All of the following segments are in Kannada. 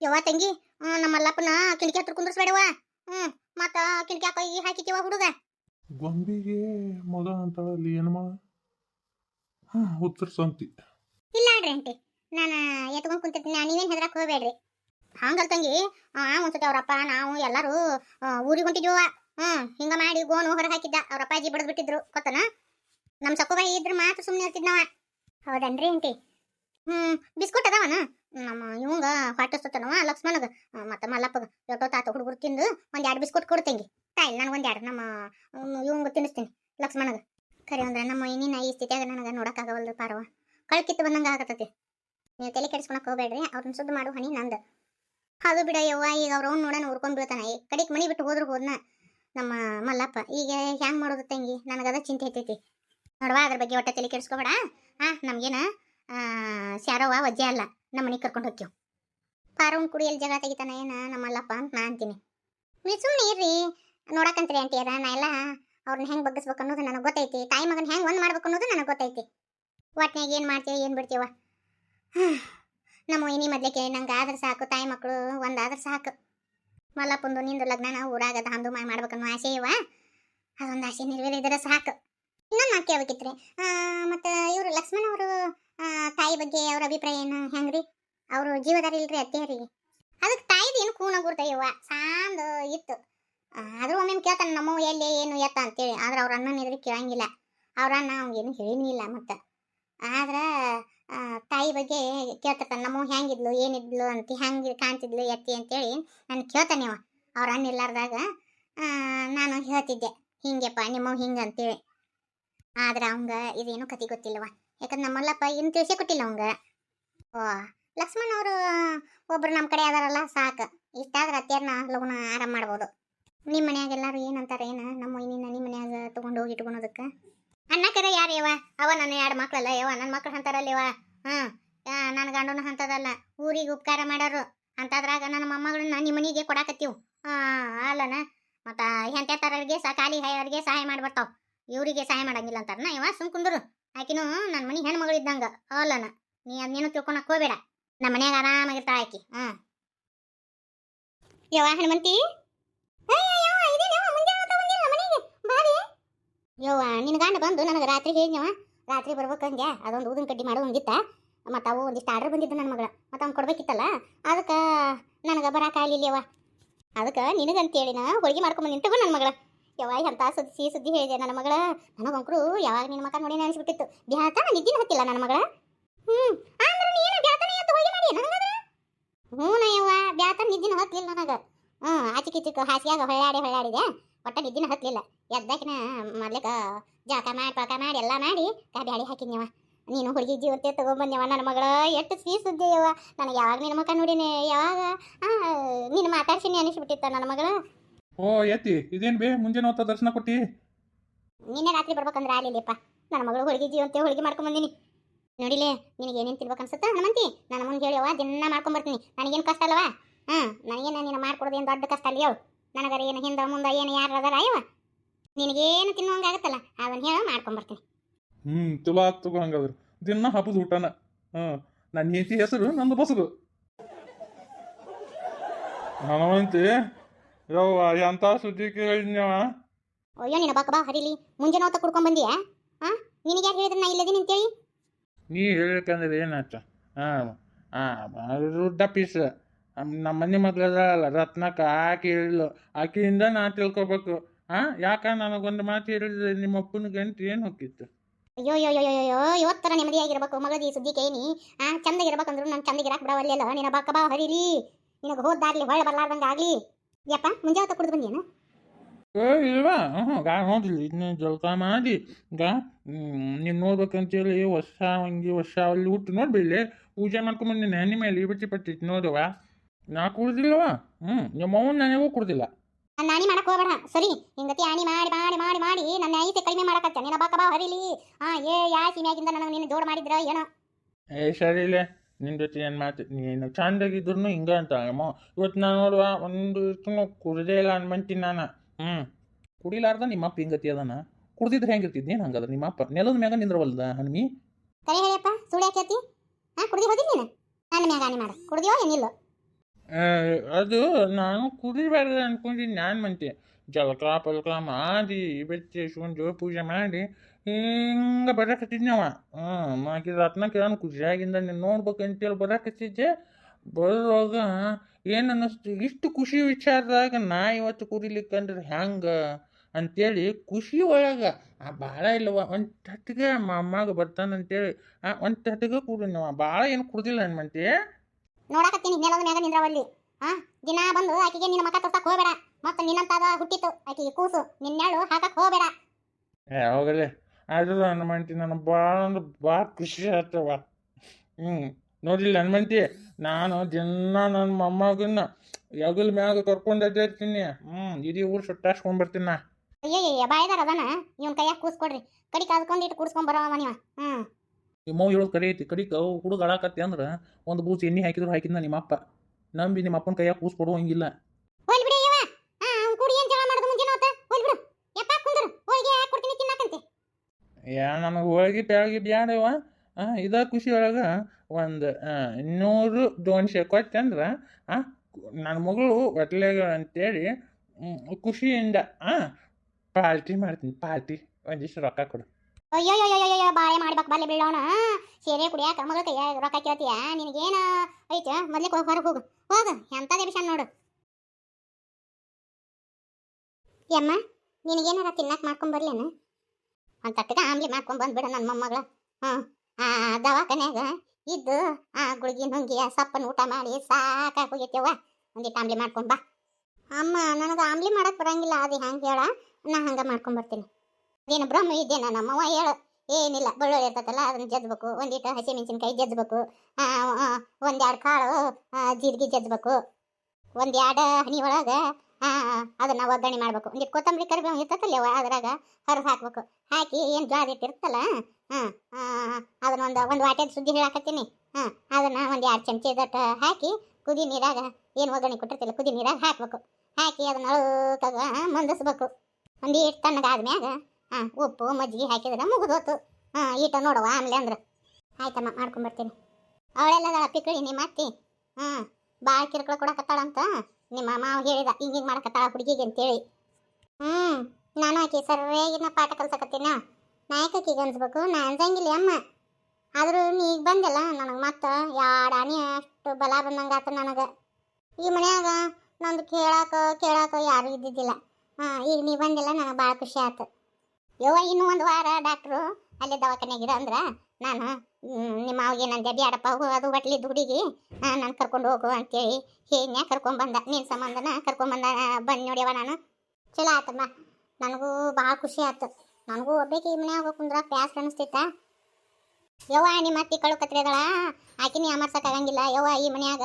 ಯವ್ವ ತಂಗಿ ನಮ್ಮ ಅಲ್ಲಪ್ಪನ ಕಿಟಕಿ ಹತ್ರ ಕುಂದ್ರಸ್ಬೇಡವ ಹ್ಮ್ ಮತ್ತ ಕಿಟಕಿ ಹಾಕಿ ಈ ಹಾಕಿತಿವ ಹುಡುಗ. ಗೊಂಬಿಗೆ ಮಗ ಅಂತಾಳಲ್ಲಿ ಏನು ಮಗ? ಹಾಂ ಉತ್ತರ ಸಂತಿ. ಇಲ್ಲ ಆಡ್ರಿ ಆಂಟಿ ನಾನು ಎತ್ಕೊಂಡು ಕುಂತಿರ್ತೀನಿ ನೀವೇನು ಹೆದರಕ್ಕೆ ಹೋಗಬೇಡ್ರಿ. ಹಂಗಲ್ ತಂಗಿ ಆ ಒಂದ್ಸತಿ ಅವರಪ್ಪ ನಾವು ಎಲ್ಲರೂ ಊರಿಗೆ ಹೊಂಟಿದ್ವ ಹ್ಮ್ ಹಿಂಗ ಮಾಡಿ ಗೋನು ಹೊರ ಹಾಕಿದ್ದ ಅವ್ರ ಅಪ್ಪಾಜಿ ಬಿಡದ್ ಬಿಟ್ಟಿದ್ರು ಗೊತ್ತನ? ನಮ್ ಸಕ್ಕುಬಾಯಿ ಇದ್ರ ಮಾತ್ರ ಸುಮ್ಮನೆ ಇರ್ತಿದ್ನವ ಹೌದನ್ರಿ ಆಂಟಿ? ಹ್ಮ್ ಬಿಸ್ಕುಟ್ ಅದಾವನ? ನಮ್ಮ ಇವಂಗ ಹೊಟ್ಟಸ್ತನವ ಲಕ್ಷ್ಮಣಗ. ಮತ್ತೆ ಮಲ್ಲಪ್ಪಗ. ಎಷ್ಟೋ ತಾತ ಹುಡುಗರು ತಿಂದು ಒಂದ್ ಎರಡು ಬಿಸ್ಕುಟ್ ಕೊಡ್ತೇಂಗಿ ತಾಯಿ ನನಗೆ ಒಂದ್ ಎರಡು. ನಮ್ಮ ಇವಂಗ ತಿನ್ನಿಸ್ತೀನಿ, ಲಕ್ಷ್ಮಣಗ. ಖರೆ ಅಂದ್ರೆ ನಮ್ಮ ಇನ್ನಿನ ಈ ಸ್ಥಿತಿಯಾಗ ನನಗೆ ನೋಡಕ್ಕಾಗವಲ್ದು ಪಾರವ. ಕಳ್ಕಿತ್ತು ಬಂದಂಗ ಆಗತತಿ. ನೀವು ತಲೆ ಕೆಡಿಸ್ಕೊಳಕ್ ಹೋಗ್ಬೇಡ್ರಿ ಅವ್ರನ್ನ ಸುದ್ದ ಮಾಡು ಹನಿ ನಂದ. ಅದು ಬಿಡ ಯವ್ವ, ಈಗ ಅವ್ರ ಅವ್ನ ನೋಡೋಣ ಉರ್ಕೊಂಡ್ ಈ ಕಡೆಗೆ ಮನಿ ಬಿಟ್ಟು ಹೋದ್ರು ಹೋದ್ನ ನಮ್ಮ ಮಲ್ಲಪ್ಪ. ಈಗ ಹ್ಯಾಂಗ್ ಮಾಡೋದು ತಂಗಿ? ನನಗದ ಚಿಂತೆ ಐತೈತಿ ನೋಡುವ, ಅದ್ರ ಬಗ್ಗೆ ಒಟ್ಟ ತಲೆ ಕೆಡಿಸ್ಕೊಬೇಡ. ಆ, ನಮ್ಗೇನ ಸ್ಯಾರವ್ವ ವಜ್ಜೆ ಅಲ್ಲ. ನಮ್ಮ ಮನೆಗೆ ಕರ್ಕೊಂಡು ಹೋಗ್ತೀವಿ ಪಾರವನ್ ಕುಡಿಯಲ್ಲಿ ಜಗ ತೆಗಿತಾನ, ಏನ? ನಮ್ಮಲ್ಲಪ್ಪ ಅಂತ ನಾ ಅಂತೀನಿ. ನೀವು ಸುಮ್ಮನೆ ಇರ್ರಿ. ನೋಡಕಂತ್ರಿ ಅಂತೀರ ನಾ ಎಲ್ಲ ಅವ್ರನ್ನ ಹೆಂಗೆ ಬಗ್ಗಿಸ್ಬೇಕು ಅನ್ನೋದು ನನಗೆ ಗೊತ್ತೈತಿ. ತಾಯಿ ಮಗನ ಹೆಂಗೆ ಒಂದು ಮಾಡ್ಬೇಕು ಅನ್ನೋದು ನನಗೆ ಗೊತ್ತೈತಿ. ಒಟ್ನಾಗ ಏನು ಮಾಡ್ತೀವಿ ಏನು ಬಿಡ್ತೀವ ನಮ್ಮ ಇನಿ ಮೊದ್ಲಿಗೆ ನಂಗೆ ಆದ್ರೆ ಸಾಕು, ತಾಯಿ ಮಕ್ಕಳು ಒಂದಾದ್ರೆ ಸಾಕು. ಮಲ್ಲಪ್ಪಂದು ನಿಂದು ಲಗ್ನ ಊರಾಗ ಧಾಮ್ದು ಮಾಡಿ ಮಾಡ್ಬೇಕನ್ನೋ ಆಸೆ ಇವ. ಅದೊಂದು ಆಸೆ ನೆರವೇರಿದ್ರೆ ಸಾಕು. ಇನ್ನೊಂದು ಮಾತು ರೀ ಮತ್ತು ಇವರು ಲಕ್ಷ್ಮಣ ಅವರು ತಾಯಿ ಬಗ್ಗೆ ಅವ್ರ ಅಭಿಪ್ರಾಯ ಏನು ಹೆಂಗ್ರಿ? ಅವರು ಜೀವದಾರ ಇಲ್ರಿ ಅತ್ತೆಯರಿಗೆ ಅದಕ್ಕೆ ತಾಯಿದು ಏನು ಕೂನ ಗುರ್ತಯ್ಯವ್ವ ಸಾಂದು ಇತ್ತು. ಆದರೂ ಒಮ್ಮೆ ಕೇಳ್ತಾನೆ ನಮ್ಮ ಎಲ್ಲಿ, ಏನು ಎತ್ತ? ಅಂತೇಳಿ. ಆದ್ರೆ ಅವ್ರ ಅಣ್ಣನ ಎದುರು ಕೇಳಂಗಿಲ್ಲ. ಅವ್ರ ಅಣ್ಣ ಅವ್ನಿಗೇನು ಹೇಳಿನೂ ಇಲ್ಲ ಮತ್ತೆ. ಆದ್ರೆ ತಾಯಿ ಬಗ್ಗೆ ಕೇಳ್ತಿರ್ತಾನೆ ನಮ್ಮ ಹೆಂಗಿದ್ಲು, ಏನಿದ್ಲು, ಅಂತ, ಹೆಂಗೆ ಕಾಣ್ತಿದ್ಲು, ಎತ್ತಿ? ಅಂತೇಳಿ ನಾನು ಕೇಳ್ತಾನೆ ಅವ ಅವ್ರ ಅಣ್ಣ ಇಲ್ಲಾರ್ದಾಗ ನಾನು ಹೇಳ್ತಿದ್ದೆ, ಹಿಂಗೆಪ್ಪ ನಿಮ್ಮವ್ ಹಿಂಗೆ ಅಂತೇಳಿ. ಆದ್ರೆ ಅವಂಗ ಇದೇನು ಕತಿ ಗೊತ್ತಿಲ್ಲವ ಯಾಕಂದ್ರೆ ನಮ್ಮ ಮಲ್ಲಪ್ಪ ಏನು ತಿಳಿಸೇ ಕೊಟ್ಟಿಲ್ಲ ಅವಂಗ. ಓ, ಲಕ್ಷ್ಮಣ್ ಅವರು ಒಬ್ರು ನಮ್ಮ ಕಡೆ ಅದಾರಲ್ಲ, ಸಾಕು. ಇಷ್ಟಾದ್ರೆ ಅತ್ಯಾರನ್ನ ಲಗುನ ಆರಾಮ್ ಮಾಡ್ಬೋದು. ನಿಮ್ಮ ಮನ್ಯಾಗ ಎಲ್ಲರೂ ಏನಂತಾರೆ ಏನು? ನಮ್ಮ ಇನ್ನಿನ ನಿಮ್ಮ ಮನ್ಯಾಗ ತಗೊಂಡು ಹೋಗಿ ಇಟ್ಕೊಳೋದಕ್ಕೆ? ಕರೆ ಯಾರು ಯವ ಅವ ನನ್ನ ಎರಡು ಮಕ್ಳಲ್ಲ ಯವ ನನ್ನ ಮಕ್ಳು ಅಂತಾರಲ್ಲ ಯವ ಹಾಂ ನನ್ನ ಗಂಡನ ಅಂತದಲ್ಲ ಊರಿಗೆ ಉಪಕಾರ ಮಾಡೋರು. ಅಂತದ್ರಾಗ ನನ್ನ ಮೊಮ್ಮಗಳನ್ನ ನಿಮ್ಮ ಮನೆಗೆ ಕೊಡಾಕತ್ತೀವಿ. ಆ ಅಲ್ಲನ? ಮತ್ತ ಎಂತೆತ್ತರವ್ರಿಗೆ ಸಹ, ಖಾಲಿ ಅವ್ರಿಗೆ ಸಹಾಯ ಮಾಡಿ ಬರ್ತಾವ್ ಇವರಿಗೆ ಸಹಾಯ ಮಾಡಂಗಿಲ್ಲ ಅಂತಾರನ ಇವ? ಸುಮ್ ಕುಂದರು. ಆಕಿನೂ ನನ್ನ ಮನೆ ಹೆಣ್ಮಗಳು ಇದ್ದಂಗ ಅಲ್ಲನ ನೀ ಅದ್ನೇನು ತಿಳ್ಕೊಳಕ್ ಹೋಗ್ಬೇಡ. ನಮ್ಮ ಮನ್ಯಾಗ ಆರಾಮಾಗಿರ್ತಾಳ ಆಕಿ. ಹ್ಮ್. ಯವ್ವ ಹನುಮಂತಿ? ಯವ್ವ ನಿನ್ನ ಗಂಡ ಬಂದು ನನಗೆ ರಾತ್ರಿ ಹೇಳಿದ್ನವ ರಾತ್ರಿ ಬರ್ಬೇಕಂಗೆ ಅದೊಂದು ಊದಿನ ಕಡ್ಡಿ ಮಾಡೋ ಒಂದಿತ್ತ ಮತ್ತು ಅವು ಒಂದಿಷ್ಟು ಆರ್ಡರ್ ಬಂದಿದ್ದು ನನ್ನ ಮಗಳ. ಮತ್ತು ಅವ್ನು ಕೊಡ್ಬೇಕಿತ್ತಲ್ಲ. ಅದಕ್ಕೆ ನನಗೆ ಬರೋಕ್ಕಾಗಲಿಲ್ಲವ ಅದಕ್ಕೆ ನಿನಗಂತೇಳಿನ ಹೋಳಿಗೆ ಮಾಡ್ಕೊಂಬಂದು ನಿಂತಗೋ ನನ್ನ ಮಗಳ. ಯವ್ವ ಎಂಥ ಸುದ್ದಿ ಸಿಹಿ ಸುದ್ದಿ ಹೇಳಿದೆ ನನ್ನ ಮಗಳ? ನನಗಂಕರು ಯಾವಾಗ ನಿನ್ನ ಮಕ್ಕ ನೋಡಿ ಅನಿಸ್ಬಿಟ್ಟಿತ್ತು ಬ್ಯಾತ ನಿದ್ದಿನ ಹಾಕಿಲ್ಲ ನನ್ನ ಮಗಳ? ಹ್ಞೂ ಅಂದ್ರೆ ನೀನು ಹೋಳಿಗೆ ಮಾಡಿ ನನಗದ ಹ್ಞೂ ಯವ್ವ ಬ್ಯಾತ ನಿದ್ದಿನ ಹತ್ತಲಿಲ್ಲ ನನಗೆ. ಹ್ಞೂ ಆಚಿಕ್ ಚಿಕ್ಕ ಹಾಸಿಗೆಯಾಗ ಹೊಳ್ಳಾಡಿ ಹೊಳ್ಳಾಡಿದೆ. ಒಟ್ಟ ನಿದ್ದಿನ ಹತ್ತಲಿಲ್ಲ ಎದ್ದಾಕಿನ ಮೊದ್ಲಿಕ ಜಳಕ ಮಾಡಿ ಪಳಕ ಮಾಡಿ, ಎಲ್ಲ ಮಾಡಿ ಬ್ಯಾಳಿ ಹಾಕಿದ್ಯವ ನೀನು ಹುಡುಗಿ ಜೀವತೆ ತೊಗೊಂಬಂದ್ಯವ ನನ್ನ ಮಗಳ. ಎಷ್ಟು ಸುದ್ದಿ ಯವ್ವ. ನನಗೆ ಯಾವಾಗ ನಿನ್ನ ಮಕ್ಕ ನೋಡಿನಿ, ಯಾವಾಗ? ನಿನ್ನ ನೀನು ಮಾತಾಡ್ಸಿನಿ ಅನಿಸ್ಬಿಟ್ಟಿತ್ತ ನನ್ನ ಮಗಳ. ಓ ಎತ್ತಿ ಇದೇನು ಬೇ ಮುಂಜಾನೆ ಹೊತ್ತ ದರ್ಶನ ಕೊಟ್ಟಿ? ನಿನ್ನೆ ರಾತ್ರಿ ಬರ್ಬೇಕಂದ್ರೆ ಆಗ್ಲಿಲ್ಲಪ್ಪ. ನನ್ನ ಮಗಳು ಹೋಳಿಗೆ ಜೀವಂತೆ ಹೋಳಿಗೆ ಮಾಡ್ಕೊಂಬಂದಿನಿ. ನೋಡಿಲೆ ನಿನಗೆ ಏನೇನು ತಿನ್ಬೇಕು ಅನ್ಸುತ್ತ ಹನುಮಂತಿ? ನಾನು ಮುಂದೆ ಹೇಳಿಯವ ದಿನ ಮಾಡ್ಕೊಂಬರ್ತೀನಿ ನನಗೇನು ಕಷ್ಟ ಅಲ್ವಾ ಹಾ ನನಗೇನು ನೀನು ಮಾಡ್ಕೊಡೋದು ಏನು ದೊಡ್ಡ ಕಷ್ಟ ಅಲ್ಲಿ ಹೇಳು ನನಗರ ಏನು ಹಿಂದೆ ಮುಂದೆ ಏನು ಯಾರು ಅದಾರ ಅಯ್ಯವ ನಿನಗೇನು ತಿನ್ನುವಂಗಾಗತ್ತಲ್ಲ ಅದನ್ನ ಹೇಳೋ ಮಾಡ್ಕೊಂಬರ್ತೀನಿ ಹ್ಞೂ ತುಲಾ ತಗೋ ಹಂಗಾದ್ರೆ. ದಿನ ಹಬ್ಬದ ಊಟನ. ಹ್ಞೂ ನನ್ನ ಹೆಂಡತಿ ಹೆಸರು ನಂದು ಬಸರು ಹನುಮಂತಿ ಯವ್ವ ಎಂತ ಸುದ್ದಿ ಕೇಳಿದ್ನವ ಅಯ್ಯೋ ನಿನ್ನ ಬಾಕ ಬಾ ಹರಿಲಿ. ಮುಂಜಾನೆ ಹೊತ್ತ ಕುಡ್ಕೊಂಬಂದಿಯಾ ಹಾಂ ನಿನಗೆ ಯಾರು ಹೇಳಿದ್ರೆ ನಾ ಇಲ್ಲದಿನ ಅಂತೇಳಿ ನೀ ಹೇಳ್ಬೇಕಂದ್ರೆ ಏನಾಚ ಹಾಂ ಹಾಂ ಪೀಸ್. ನಮ್ಮ ಮನೆ ಮಗಳಲ್ಲ ರತ್ನಕ್ಕ ಆಕೆ ಹೇಳಿದ್ಲು. ಆಕೆಯಿಂದ ನಾ ತಿಳ್ಕೊಬೇಕು. ಹಾ ಯಾಕ ನನಗೊಂದು ಮಾತು ಹೇಳಿದ್ರೆ ನಿಮ್ಮ ಅಪ್ಪನ ಗಂಟು ಏನು ಹೋಗಿತ್ತು ಅಯ್ಯೋ ಅಯ್ಯೋ ಅಯ್ಯೋ ಅಯ್ಯೋ ಇವತ್ತರ ನೆಮ್ಮದಿಯಾಗಿರ್ಬೇಕು ಮಗದಿ ಸುದ್ದಿ ಕೇಳಿ. ಆ ಚಂದಗಿರ್ಬೇಕಂದ್ರು ನಾನು ಚಂದಗಿರಾಕ್ ಬಿಡವಲ್ಲ ನಿನ್ನ ಬಾಕ ಬಾ ಹರಿಲಿ. ನಿನಗೆ ಹೋದಾಗ್ಲಿ ಹೊಳೆ ಬರ್ಲಾರ್ದಂಗ ಆಗ್ಲಿ. ಯಪ್ಪ ಮುಂಜಾವತ್ತ ಕುಡಿದು ಬಂದಿಯೇನ? ಏ ಇಲ್ವಾ? ಹ್ಞೂ ಗಾ ಹೋಗಿಲ್ಲ ಇದನ್ನ ಜಳಕ ಮಾಡಿ ಗಾ ನೀನು ನೋಡ್ಬೇಕಂತೇಳಿ ಹೊಸ ಹಂಗೆ ಹೊಸ ಅಲ್ಲಿ ಹುಟ್ಟು ನೋಡ್ಬಿಡ್ಲಿ ಪೂಜೆ ಮಾಡ್ಕೊಂಬಂದಿನಿ ಹನಿ ಮೇಲೆ ಬಚ್ಚಿ ಪಟ್ಟಿತ್ತು ನೋಡುವ. ನಾ ಕುಡ್ದಿಲ್ಲವ ಹ್ಞೂ ನಿಮ್ಮ ಅವ್ನ ನನಗೂ ಕುಡ್ದಿಲ್ಲ. ನನ್ನ ಆಣಿ ಮಾಡಕ್ ಹೋಗ್ಬೇಡ. ಸರಿ ಹಿಂಗತಿ ಆಣಿ ಮಾಡಿ ಮಾಡಿ ಮಾಡಿ ಮಾಡಿ ನನ್ನ ಐತೆ ಕಡಿಮೆ ಮಾಡಕತ್ತ. ನಿನ್ನ ಬಾಕ ಬಾ ಹರಿಲಿ. ಆ ಏ ಯಾ ಸೀಮ್ಯಾಗಿಂದ ನನಗೆ ನೀನು ಜೋಡ್ ಮಾಡಿದ್ರ ಏನೋ? ಏ ಸರಿಲೆ ನಿನ್ನ ಜೊತೆ ಏನು ಮಾತು? ನೀನು ಚಂದಾಗಿದ್ರು ಹಿಂಗೆ ಅಂತ ಅಮ್ಮ ಇವತ್ತು ನಾನು ನೋಡುವ ಒಂದು ಇಷ್ಟು ಕುಡ್ದೇ ಇಲ್ಲ ಅನ್ಬಂತೀನಿ ನಾನು. ಹ್ಞೂ ಕುಡಿಲಾರ್ದ ನಿಮ್ಮಪ್ಪ ಹಿಂಗತಿ ಅದಾನ? ಕುಡ್ದಿದ್ರೆ ಹೆಂಗಿರ್ತಿದ್ನಿ ಏನು ಹಂಗದ ನಿಮ್ಮಪ್ಪ ನೆಲದ ಮ್ಯಾಗ ನಿಂದ್ರವಲ್ದ ಹನ್ಮಿ? ಕರೆ ಹೇಳಪ್ಪ ಹಾ ಕುಡ್ದಿ ಹೋದಿ ನೀನು? ನನ್ನ ಮ್ಯಾಗ ಹಾನಿ ಮಾಡ. ಕುಡ್ದಿಯೋ ಏನಿಲ್ಲ? ಅದು ನಾನು ಕುಡಿಬಾರ್ದು ಅನ್ಕೊಂಡಿನಿ ನಾನು ಮಂತೆ ಜಲಕ ಪಲ್ಕ ಮಾಡಿ ಬೆಚ್ಚಿ ಪೂಜೆ ಮಾಡಿ ಹಿಂಗೆ ಬರಕತ್ತಿದ್ನವ ಹ್ಞೂ ಮಾಕಿ ರತ್ನ ಕೇಳೋಣ ಖುಷಿಯಾಗಿಂದ ನೀನು ನೋಡ್ಬೇಕಂತೇಳಿ ಬರಕತ್ತಿದ್ದೆ. ಬರೋವಾಗ ಏನು ಅನ್ನಿಸ್ತು? ಇಷ್ಟು ಖುಷಿ ವಿಚಾರದಾಗ ನಾ ಇವತ್ತು ಕುಡಿಲಿಕ್ಕಂದ್ರೆ ಹೆಂಗೆ ಅಂತೇಳಿ ಖುಷಿ ಒಳಗೆ ಆ ಭಾಳ ಇಲ್ಲವ ಒಂದು ತಟ್ಟಿಗೆ ಬರ್ತಾನೆ ಅಂತೇಳಿ ಆ ಒಂದು ತಟ್ಟಿಗೆ ಕುಡಿನವ ಭಾಳ ಏನು ಕುಡ್ದಿಲ್ಲ ಅನ್ಮಂತೆ ನೋಡಕತ್ತೀನಿ ನೆಲದ ಮ್ಯಾಗ ನಿಂದ್ರವಲ್ಲಿ. ಆ ದಿನ ಬಂದು ಆಕೆಗೆ ನಿನ್ನ ಮಕ್ಕ ತೋರ್ಸಕ್ ಹೋಗಬೇಡ. ಮತ್ತೆ ನಿನ್ನಂತಾದ ಹುಟ್ಟಿತ್ತು ಆಕೆಗೆ ಕೂಸು ನಿನ್ನೆಳು ಹಾಕಕ್ ಹೋಗಬೇಡ. ಏ ಹೋಗಲೇ. ಆದ್ರೂ ಹನುಮಂತಿ ನನಗೆ ಭಾಳ ಅಂದ್ರೆ ಭಾಳ ಖುಷಿ ಆಗ್ತವ ಹ್ಞೂ ನೋಡಿಲ್ಲ ಹನುಮಂತಿ ನಾನು ದಿನ ನನ್ನ ಮೊಮ್ಮಗನ್ನ ಯಗಲ್ ಮ್ಯಾಗ ಕರ್ಕೊಂಡು ಅಡ್ಡಾಡ್ತೀನಿ ಹ್ಞೂ ಇಡೀ ಊರು ಸುಟ್ಟಾಸ್ಕೊಂಡು ಬರ್ತೀನಿ ನಾ. ಅಯ್ಯಯ್ಯ ಬಾಯ್ದಾರ ಅದಾನ? ಇವನ್ ಕೈಯಾಗ ಕೂಸ್ಕೊಡ್ರಿ. ಕಡಿ ಕಾದ್ಕೊಂಡಿಟ್ಟು ಕೂಡ್ಸ್ಕೊಂಡ್ ಬರವ ನೀವ. ಹ್ಮ್. ನಿಮ್ಮ ಅವ್ವ ಹೇಳೋದು ಕರೆ ಐತಿ. ಕಡಿಕ ಹುಡುಗ ಅಳಾಕತ್ತಿ ಅಂದ್ರೆ ಒಂದು ಬೂಸ್ ಎಣ್ಣೆ ಹಾಕಿದ್ರು ಹಾಕಿದ್ನ ನಿಮ್ಮ ಅಪ್ಪ ನಂಬಿ ನಿಮ್ಮ ಅಪ್ಪನ ಕೈಯಾಗ ಕೂಸ್ ಕೊಡು ಹಂಗಿಲ್ಲ ಹೋಲ್ ಬಿಡಿ ಯವ್ವ ಹಾ ಅವ್ನ್ ಕೂಡಿ ಏನ್ ಜಗಳ ಮಾಡುದು ಮುಂಜಾನೆ ಹೊತ್ತ ಹೋಲ್ ಬಿಡು ಯಪ್ಪ ಕುಂದ್ರು ಹೋಳಿಗೆ ಹಾಕ್ ಕೊಡ್ತೀನಿ ತಿನ್ನಾಕಂತೆ ಯಾ ನಮಗೆ ಹೋಳಿಗೆ ಪ್ಯಾಳಿಗೆ ಬ್ಯಾಡವ ಇದ ಖುಷಿ ಒಳಗೆ ಒಂದು ನೂರು ದೋನ್ಶೆ ಕೊಟ್ಟಂದ್ರೆ ನನ್ನ ಮಗಳು ಒಟ್ಲೆಗಳು ಅಂತೇಳಿ ಖುಷಿಯಿಂದ ಪಾರ್ಟಿ ಮಾಡ್ತೀನಿ ಪಾರ್ಟಿ ಒಂದಿಷ್ಟು ರೊಕ್ಕ ಕೊಡು. ಅಯ್ಯಯ್ಯಯ್ಯಯ್ಯ ಬಾಳೆ ಮಾಡ್ಬೇಕು ಬಾಲ್ಯ ಬೀಳೋಣ ಸೇರೆ ಕುಡಿಯಾಕ ಮಗಳ ಕೈಯ ರೊಕ್ಕ ಕೇಳ್ತೀಯ? ನಿನಗೇನ ಐತೆ? ಮೊದ್ಲಿಗೆ ಹೋಗಿ, ಹೊರಗೆ ಹೋಗು. ಹೋಗು, ಎಂತದೇ ವಿಷಯ ನೋಡು. ಯಮ್ಮ, ನಿನಗೇನಾರ ತಿನ್ನಕ್ಕೆ ಮಾಡ್ಕೊಂಡ್ ಬರ್ಲೇನ ಒಂದು ತಟ್ಟಗ ಆಮ್ಲಿ ಮಾಡ್ಕೊಂಡ್ ಬಂದ್ಬಿಡ ನನ್ನ ಮೊಮ್ಮಗಳ. ಹಾಂ ಆ ದವಾಖಾನ್ಯಾಗ ಇದ್ದು ಆ ಗುಳಿಗೆ ನುಂಗಿಯ ಸಪ್ಪನ ಊಟ ಮಾಡಿ ಸಾಕಾಗಿ ಹೋಗೈತೆವ್ವ ಒಂದಿಟ್ಟು ಮಾಡ್ಕೊಂಡ್ ಬಾ. ಅಮ್ಮ, ನನಗೆ ಆಮ್ಲಿ ಮಾಡಕ್ಕೆ ಬರಂಗಿಲ್ಲ. ಅದು ಹೆಂಗೆ ಹೇಳ? ನಾ ಹಂಗೆ ಮಾಡ್ಕೊಂಡ್ಬರ್ತೀನಿ ಅದೇನು ಬ್ರಹ್ಮ ಇದ್ದೇನ ನಮ್ಮವ್ವ ಹೇಳು. ಏನಿಲ್ಲ ಬೆಳ್ಳುಳ್ಳಿ ಇರ್ತೈತಲ್ಲ, ಅದನ್ನ ಜಜ್ಬೇಕು. ಒಂದಿಟ್ಟು ಹಸಿಮೆಣಸಿನ್ಕಾಯಿ ಜಜ್ಬೇಕು. ಒಂದೆರಡು ಕಾಳು ಜೀರಿಗೆ ಜಜ್ಬೇಕು. ಒಂದೆರಡು ಹನಿ ಒಳಗೆ ಅದನ್ನ ಒಗ್ಗರಣೆ ಮಾಡಬೇಕು. ಒಂದಿಟ್ಟು ಕೊತ್ತಂಬರಿ ಕರಿಬೇವು ಇರ್ತೈತಲ್ಲ ಯವ್ವ, ಅದ್ರಾಗ ಹರಿದು ಹಾಕಬೇಕು. ಹಾಕಿ ಏನು ಜ್ವಾದ ಇಟ್ಟಿರ್ತಲ್ಲ ಹಾಂ ಅದನ್ನ ಒಂದು ಒಂದು ವಾಟೆದ ಸುದ್ದಿ ಹೇಳಾಕತ್ತೀನಿ. ಹಾಂ ಅದನ್ನ ಒಂದು ಎರಡು ಚಮಚ ದಟ್ಟ ಹಾಕಿ ಕುದಿ ನೀರಾಗ ಏನು ಒಗ್ಗರಣೆ ಕೊಟ್ಟಿರ್ತಿಲ್ಲ ಕುದಿ ನೀರಾಗ ಹಾಕಬೇಕು. ಹಾಕಿ ಅದನ್ನ ಅಳುಕಾಗ ಮಂದಿಸ್ಬೇಕು. ಒಂದೀಟ್ ತಣ್ಣಗಾದ್ಮ್ಯಾಗ ಹಾಂ ಉಪ್ಪು ಮಜ್ಜಿಗೆ ಹಾಕಿದ್ರೆ ಮುಗಿದೋತು. ಹಾಂ ಈಟ ನೋಡುವ ಆಮೇಲೆ ಅಂದ್ರೆ. ಆಯ್ತಮ್ಮ ಮಾಡ್ಕೊಂಬರ್ತೀನಿ ಅವಳೆಲ್ಲ ಪಿಕ್ಕಳಿ ನಿಮ್ಮ ಅತ್ತಿ ಹಾಂ ಭಾಳ ಕಿರುಕುಳ ಕೊಡಕತ್ತಾಳಂತ. ನಿಮ್ಮ ಮಾವ ಹೇಳಿದ ಹಿಂಗೆ ಮಾಡಕತ್ತಾಳ ಹುಡುಗಿಗೆ ಅಂತೇಳಿ. ಹ್ಞೂ ನಾನು ಆಕೆ ಸರಿಯಾಗಿನ ಪಾಠ ಕಲ್ಸಕತ್ತೀನ? ನಾಯಕಕ್ಕಿಗೆ ಅನ್ಸ್ಬೇಕು? ನಾ ಅನ್ಸಂಗಿಲ್ಲ ಅಮ್ಮ. ಆದರೂ ಈಗ ಬಂದಲ್ಲ ನನಗೆ ಮತ್ತೆ ಯಾಡಾನಿ ಅಷ್ಟು ಬಲ ಬಂದಂಗ ಆತ ನನಗೆ. ಈ ಮನ್ಯಾಗ ನಂದು ಕೇಳಾಕ ಕೇಳಾಕ ಯಾರು ಇದ್ದಿದ್ದಿಲ್ಲ. ಹಾಂ, ಈಗ ನೀ ಬಂದಿಲ್ಲ ನನಗೆ ಭಾಳ ಖುಷಿ ಆಯ್ತು ಯವ್ವ, ಇನ್ನೂ ಒಂದು ವಾರ ಡಾಕ್ಟ್ರು ಅಲ್ಲೇ ದವಾಖಾನೆಗಿರ ಅಂದ್ರೆ, ನಾನು ನಿಮ್ಮ ಅವಿಗೆ ನಂದೆ ಬ್ಯಾಡಪ್ಪ ಹೋಗು ಅದು ಹೊಟ್ಲಿದ್ದು ಹುಡುಗಿ. ನಾನು ಕರ್ಕೊಂಡು ಹೋಗು ಅಂತೇಳಿ ಹೀಗೆ ಕರ್ಕೊಂಬಂದ ನಿನ್ನ ಸಂಬಂಧನ ಕರ್ಕೊಂಬಂದ, ಬಂದು ನೋಡ್ಯವ ನಾನು. ಚಲೋ ಆಯ್ತಮ್ಮ ನನಗೂ ಭಾಳ ಖುಷಿ ಆಯ್ತು ನನಗೂ ಒಬ್ಬೇಕಿ ಈ ಮನ್ಯಾಗ ಕುಂದ್ರ ಪ್ಯಾಸ್ ಅನಿಸ್ತೈತ. ಯವ್ವ, ನಿಮ್ಮ ಅತ್ತಿ ಕಳು ಕತ್ರಿದಳ ಆಕಿನ ಅಮರ್ಸಕ್ಕಾಗಂಗಿಲ್ಲ ಯವ್ವ, ಈ ಮನ್ಯಾಗ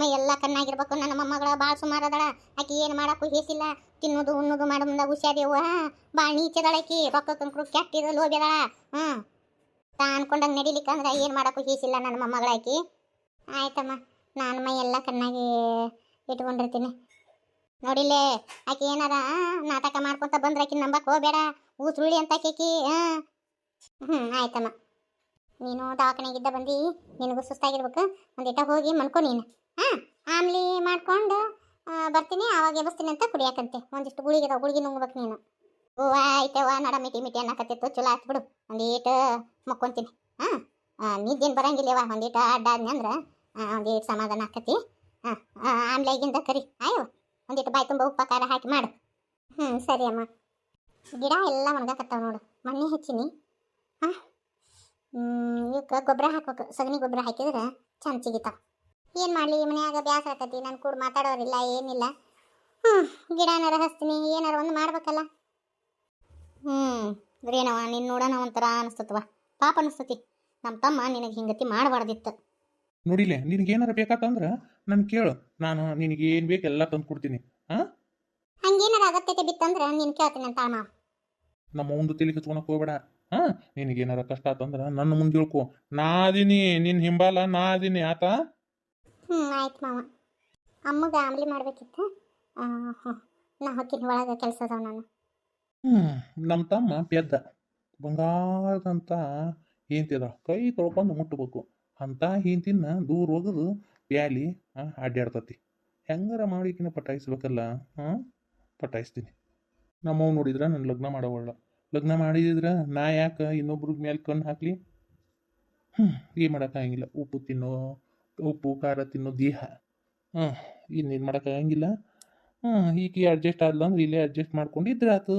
ಮೈ ಎಲ್ಲ ಕಣ್ಣಾಗಿರ್ಬೇಕು. ನನ್ನ ಮೊಮ್ಮಗಳ ಭಾಳ ಸುಮಾರು ಅದಳ. ಆಕಿ ಏನು ಮಾಡಕ್ಕೂ ಹೇಸಿಲ್ಲ. ತಿನ್ನೋದು ಉಣ್ಣೋದು ಮಾಡೋ ಮುಂದೆ ಹುಷಾರಿಯವ್ವ ಭಾಳ ನೀಚದಳಕಿ ರೊಕ್ಕ ಕಂಕ್ರು ಕೆಟ್ಟಿದ ಲೋಬ್ಯದಳ ಹ್ಞೂ ತಾ ಅನ್ಕೊಂಡಂಗೆ ನಡಿಲಿಕ್ಕೆ ಅಂದ್ರೆ ಏನು ಮಾಡೋಕ್ಕೂ ಹೀಸಿಲ್ಲ ನನ್ನ ಮೊಮ್ಮಗಳಾಕಿ ಆಯ್ತಮ್ಮ, ನಾನು ಮೈ ಎಲ್ಲ ಕಣ್ಣಾಗಿ ಇಟ್ಕೊಂಡಿರ್ತೀನಿ. ನೋಡಿಲ್ಲೇ ಆಕೆ ಏನಾರ ನಾಟಕ ಮಾಡ್ಕೊತ ಬಂದ್ರೆ ಆಕಿ ನಂಬಕ್ ಹೋಗ್ಬೇಡ ಊಸುಳ್ಳಿ ಅಂತ ಕೇಕಿ ಹಾಂ ಹ್ಞೂ ಆಯ್ತಮ್ಮ. ನೀನು ದವಾಖಾನೆಗಿದ್ದ ಬಂದು, ನಿನಗೂ ಸುಸ್ತಾಗಿರ್ಬೇಕು. ಒಂದಿಟ ಹೋಗಿ ಮನ್ಕೊ ನೀನು. ಹಾಂ ಆಮ್ಲಿ ಮಾಡ್ಕೊಂಡು ಬರ್ತೀನಿ, ಆವಾಗ ಎಬ್ಬಿಸ್ತೀನಿ ಅಂತ ಕುಡಿಯಾಕಂತೆ. ಒಂದಿಷ್ಟು ಗುಳಿಗೆ ಗುಳಿಗೆ ನುಂಗ್ಬೇಕು ನೀನು. ಹೂವ ನಡ ಮಿಟಿ ಮಿಟಿ ಅನ್ನಕತ್ತಿತ್ತು. ಚಲೋ ಆಯ್ತು ಬಿಡು. ಒಂದೀಟು ಮಕ್ಕೊಂತೀನಿ. ಹಾಂ ನಿದ್ದೇನು ಬರಂಗಿಲ್ಲವ ಒಂದೀಟ ಅಡ್ಡಾದ್ನಿ ಅಂದ್ರೆ ಒಂದೀಟ್ ಸಮಾಧಾನ ಆಕತಿ. ಹಾಂ ಆಮ್ಲೆಗಿಂದ ಕರಿ. ಆಯವ ಒಂದೀಟು ಬಾಯಿ ತುಂಬ ಉಪಕಾರ ಹಾಕಿ ಮಾಡು. ಹ್ಞೂ ಸರಿ ಅಮ್ಮ. ಗಿಡ ಎಲ್ಲ ಒಣಗಾಕತ್ತಾವ ನೋಡು. ಮಣ್ಣೆ ಹಚ್ಚಿನಿ. ಹಾಂ ಇವಕ್ಕೆ ಗೊಬ್ಬರ ಹಾಕ್ಬೇಕು. ಸಗಣಿ ಗೊಬ್ಬರ ಹಾಕಿದ್ರೆ ಚಂದ ಸಿಗಿತಾವ. ಏನು ಮಾಡಲಿ ಮನ್ಯಾಗ ಬ್ಯಾಸ ಆಕತಿ ನಾನು ಕೂಡ ಮಾತಾಡೋರಿಲ್ಲ, ಏನಿಲ್ಲ. ಹ್ಞೂ ಗಿಡನಾರ ಹಚ್ತೀನಿ ಏನಾರು ಒಂದು ಮಾಡ್ಬೇಕಲ್ಲ. ಹ್ಞೂ ಅದ್ರೇನವ ನಿನ್ನ ನೋಡೋಣ ಒಂಥರ ಅನಿಸ್ತತ್ವ ಪಾಪ ಅನಿಸ್ತತಿ. ನಮ್ಮ ತಮ್ಮ ನಿನಗೆ ಹಿಂಗತಿ ಮಾಡಬಾರ್ದಿತ್ತು. ನೋಡಿಲೆ ನಿನಗೆ ಏನಾರ ಬೇಕಾತಂದ್ರ ನನ್ ಕೇಳು. ನಾನು ನಿನಗೆ ಏನ್ ಬೇಕು ಎಲ್ಲ ತಂದು ಕೊಡ್ತೀನಿ. ಹಾಂ ಹಂಗೇನಾರ ಅಗತ್ಯತೆ ಬಿತ್ತಂದ್ರ ನೀನು ಕೇಳ್ತೀನಿ ಅಂತ ಅಣ್ಣ. ನಮ್ಮ ಒಂದು ತಲೆ ಹಚ್ಕೊಳಕ್ ಹೋಗ್ಬೇಡ. ನಿನಗೆ ನಿನಗೇನಾರ ಕಷ್ಟ ಆತಂದ್ರ ನನ್ನ ಮುಂದೆ ಹೇಳ್ಕೊ ನಾ ಅದೀನಿ ನಿನ್ನ ಹಿಂಬಾಲ ನಾ ಅದೀನಿ ಆತ? ಹ್ಞೂ ಆಯ್ತು ಮಾವ. ಅಮ್ಮಗ ಆಮ್ಲಿ ಮಾಡ್ಬೇಕಿತ್ತು. ನಾ ಹೊಕ್ಕಿನ ಒಳಗೆ ಕೆಲಸ ಅದಾವ ನಾನು. ನಮ್ಮ ತಮ್ಮ ಪೆದ್ದ. ಬಂಗಾರದಂತ ಹಿಂತಿದ ಕೈ ತೊಳ್ಕೊಂಡು ಮುಟ್ಟಬೇಕು ಅಂತ ಹಿಂತಿನ ದೂರ ಹೋಗದು ಪ್ಯಾಲಿ ಆ, ಅಡ್ಡಾಡ್ತತಿ ಹೆಂಗಾರ ಮಾಡಿ ಪಟಾಯಿಸ್ಬೇಕಲ್ಲ ಹಾಂ ಪಟಾಯಿಸ್ತೀನಿ. ನಮ್ಮವ್ ನೋಡಿದ್ರೆ ನನ್ನ ಲಗ್ನ ಮಾಡೋವಲ್ಲ ಲಗ್ನ ಮಾಡಿದ್ರೆ ನಾ ಯಾಕೆ ಇನ್ನೊಬ್ರ ಮೇಲೆ ಕಣ್ಣು ಹಾಕ್ಲಿ? ಹ್ಞೂ ಏನು ಮಾಡೋಕ್ಕಾಗಂಗಿಲ್ಲ ಉಪ್ಪು ತಿನ್ನೋ ಉಪ್ಪು ಖಾರ ತಿನ್ನೋ ದೇಹ. ಹ್ಞೂ ಇನ್ನೇನು ಮಾಡೋಕ್ಕಾಗಂಗಿಲ್ಲ ಹ್ಞೂ ಈಕೆ ಅಡ್ಜಸ್ಟ್ ಆದ್ಲಂದ್ರ ಇಲ್ಲೇ ಅಡ್ಜಸ್ಟ್ ಮಾಡ್ಕೊಂಡು ಇದ್ರೆ ಆತು